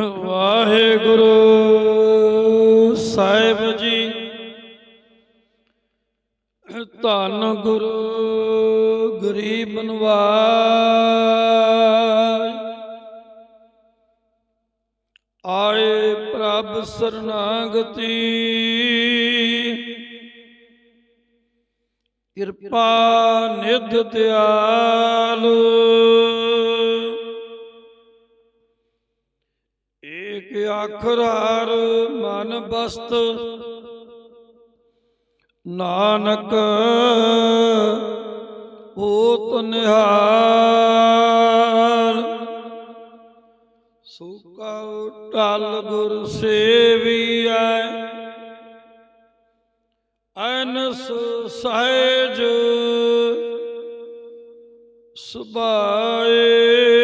ਵਾਹਿਗੁਰੂ ਸਾਹਿਬ ਜੀ। ਧੰਨ ਗੁਰੂ ਗਰੀਬ ਨਵਾਜ। ਆਏ ਪ੍ਰਭ ਸਰਨਾਗਤੀ। ਕਿਰਪਾ ਨਿਧ ਦਿਆਲ। ਏਕ ਅੱਖਰ ਮਨ ਬਸਤ। ਨਾਨਕ ਓਤ ਨਿਹਾਲ। ਸੁਕਾ ਟਲ ਗੁਰ ਸੇਵੀਐ। ਅਨਸ ਸਹਿਜ ਸੁਭਾਏ।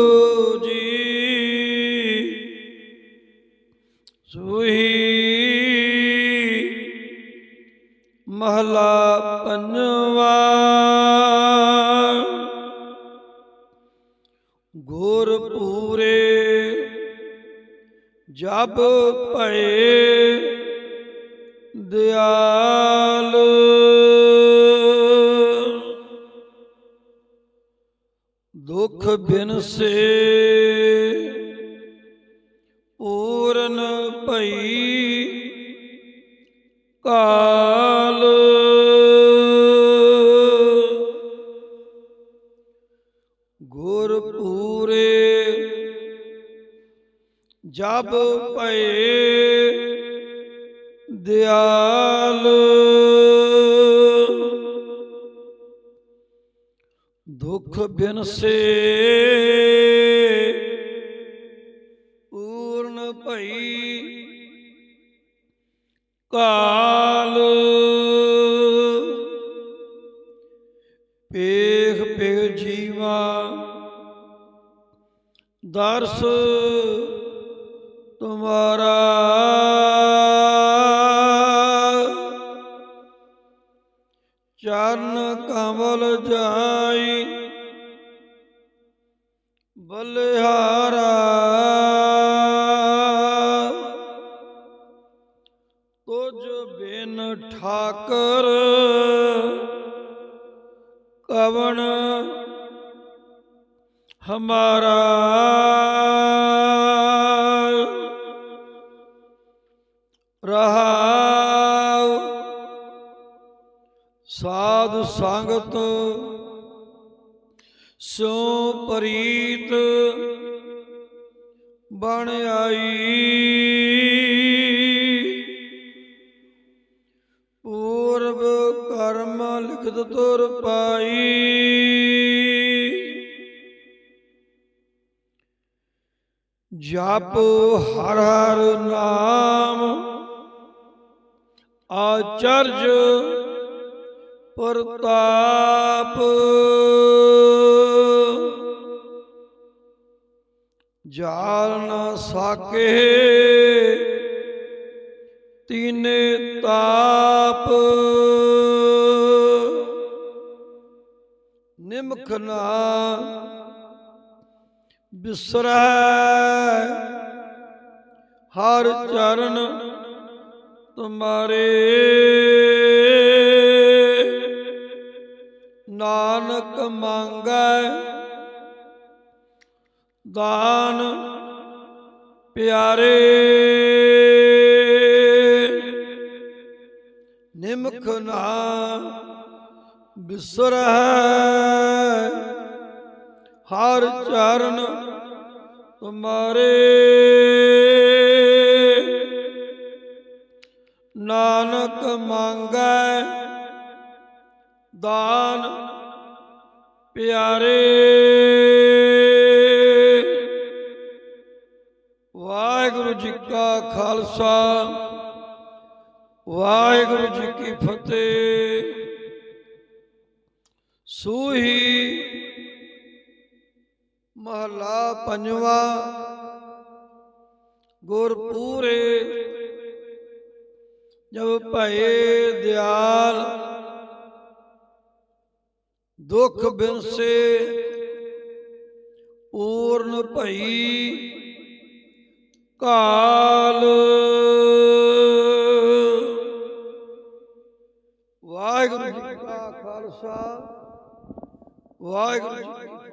ਗੁਰ ਪੂਰੇ ਜਬ ਭਏ ਦਿਆਲ। ਦੁਖ ਬਿਨ ਸੇ ਪੂਰਨ ਭਈ ਕਾ ਜਬ ਭਏ ਦਿਆਲ। ਦੁਖ ਬਿਨ ਪੂਰਨ ਭਈ ਕਾਲ। ਪੇਖ ਪੇ ਜੀਵਾ ਦਰਸ ਤੁਮਾਰਾ ਚਰਨ ਕਮਲ ਜਾਈ ਬਲਿਹਾਰਾ ਤੁਝ ਬਿਨ ਠਾਕਰ ਕਵਣ ਹਮਾਰਾ ਸੰਗਤ ਸੋ ਪ੍ਰੀਤ ਬਣ ਆਈ। ਪੂਰਬ ਕਰਮ ਲਿਖਤ ਤੁਰ ਪਾਈ। ਜਪ ਹਰ ਹਰ ਨਾਮ, ਆਚਰਜ ਪ੍ਰਤਾਪ। ਜਾਲ ਨਾ ਸਾਕੇ ਤੀਨੇ ਤਾਪ। ਨਿਮਖ ਨਾ ਬਿਸਰੈ। ਹਰ ਚਰਨ ਤੁਮਾਰੇ। ਨਾਨਕ ਮੰਗੈ। ਦਾਨ ਪਿਆਰੇ। ਨਿਮਖ ਨਾ ਬਿਸਰੈ ਹਰ ਚਰਨ ਤੁਮਾਰੇ। ਨਾਨਕ ਮੰਗੈ। ਦਾਨ ਪਿਆਰੇ। ਵਾਹਿਗੁਰੂ ਜੀ ਕਾ ਖਾਲਸਾ, ਵਾਹਿਗੁਰੂ ਜੀ ਕੀ ਫਤਿਹ। ਸੂਹੀ ਮਹਲਾ ਪੰਜਵਾ ਗੁਰ ਪੂਰੇ ਜਬ ਭਏ ਦਿਆਲ ਦੁਖ ਬਿਨਸੇ ਪੂਰਨ ਭਈ ਕਾਲ। ਵਾਹਿਗੁਰੂ ਜੀ ਕਾ ਖਾਲਸਾ ਵਾਹਿਗੁਰੂ ਜੀ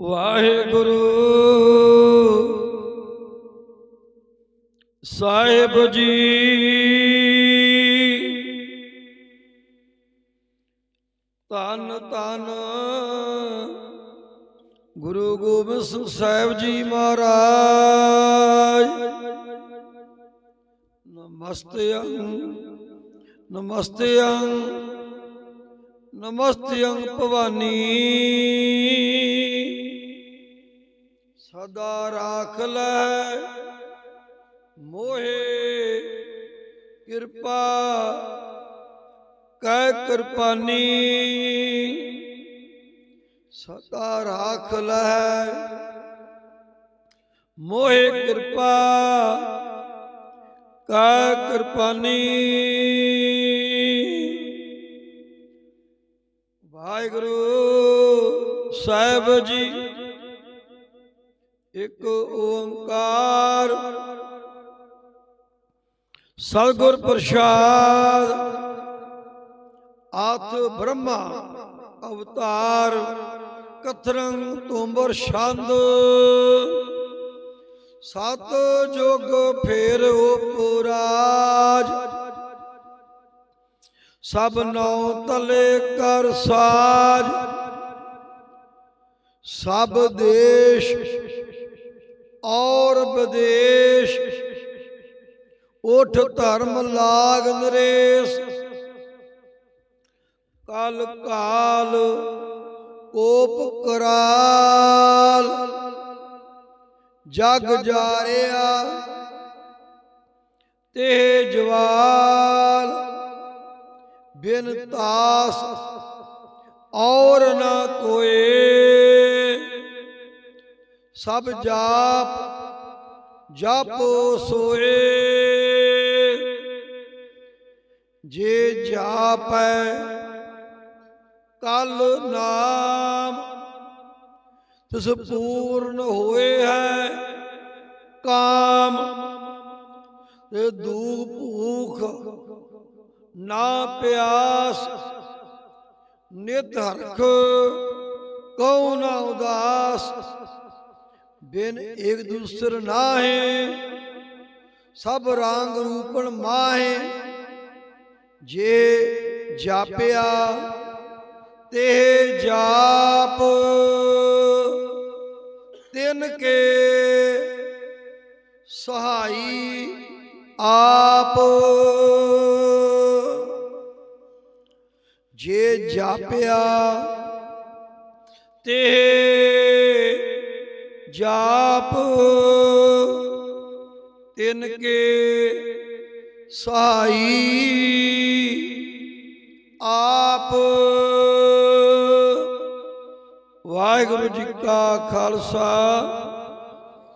ਵਾਹਿਗੁਰੂ। ਸਾਹਿਬ ਜੀ। ਧੰਨ ਧੰਨ। ਗੁਰੂ ਗੋਬਿੰਦ ਸਿੰਘ ਸਾਹਿਬ ਜੀ ਮਹਾਰਾਜ। ਨਮਸਤੇਅੰ ਨਮਸਤੇਅੰ ਨਮਸਤੇਅੰ ਭਵਾਨੀ। ਸਦਾ ਰਾਖ ਲੈ। ਮੋਹੇ, ਕਿਰਪਾ ਕੈ ਕਿਰਪਾਨੀ। ਸਦਾ ਰਾਖ ਲੈ। ਮੋਹੇ, ਕਿਰਪਾ ਕੈ ਕਿਰਪਾਨੀ। ਵਾਹਿਗੁਰੂ ਸਾਹਿਬ ਜੀ। ਇੱਕ ਓੰਕਾਰ। ਸਤਗੁਰ ਪ੍ਰਸਾਦ। ਆਥ ਬ੍ਰਹਮਾ ਅਵਤਾਰ। ਕਥਰੰ ਤੁੰਬਰ ਛੰਦ। ਸਤ ਜੁਗ ਫੇਰ ਉਪਰਾਜ। ਸਭ ਨੌ ਤਲੇ ਕਰ ਸਾਜ। ਸਭ ਦੇਸ਼ ਔਰ ਵਿਦੇਸ਼। ਉਠ ਧਰਮ ਲਾਗ ਨਰੇਸ਼। ਕਲ ਕਾਲ ਕੋਪ ਕਰਾਲ। ਜਗ ਜਾਰਿਆ ਤੇ ਜਵਾਲ। ਬਿਨ ਤਾਸ ਔਰ ਨਾ ਕੋਏ। ਸਭ ਜਾਪ ਜਾਪੋ ਸੋਏ। ਜੇ ਜਾਪੈ ਕਲ ਨਾਮ। ਤਿਸ ਪੂਰਨ ਹੋਏ ਹੈ ਕਾਮ। ਤੇ ਦੂਖ ਭੂਖ ਨਾ ਪਿਆਸ ਨਿਤ ਹਰਖ ਕਉ ਨਾ ਉਦਾਸ। ਬਿਨ ਇੱਕ ਦੂਸਰ ਨਾਹੇ ਸਭ ਰੰਗ ਰੂਪਣ ਮਾਹੇ। ਜੇ ਜਾਪਿਆ ਤੇ ਜਾਪ ਤਿਨ ਕੇ ਸਹਾਈ ਆਪ। ਜੇ ਜਾਪਿਆ ਤੇ ਜਾਪ ਤਿਨ ਕੇ ਸਹਾਈ ਆਪ। ਵਾਹਿਗੁਰੂ ਜੀ ਕਾ ਖਾਲਸਾ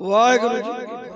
ਵਾਹਿਗੁਰੂ ਜੀ ਕੀ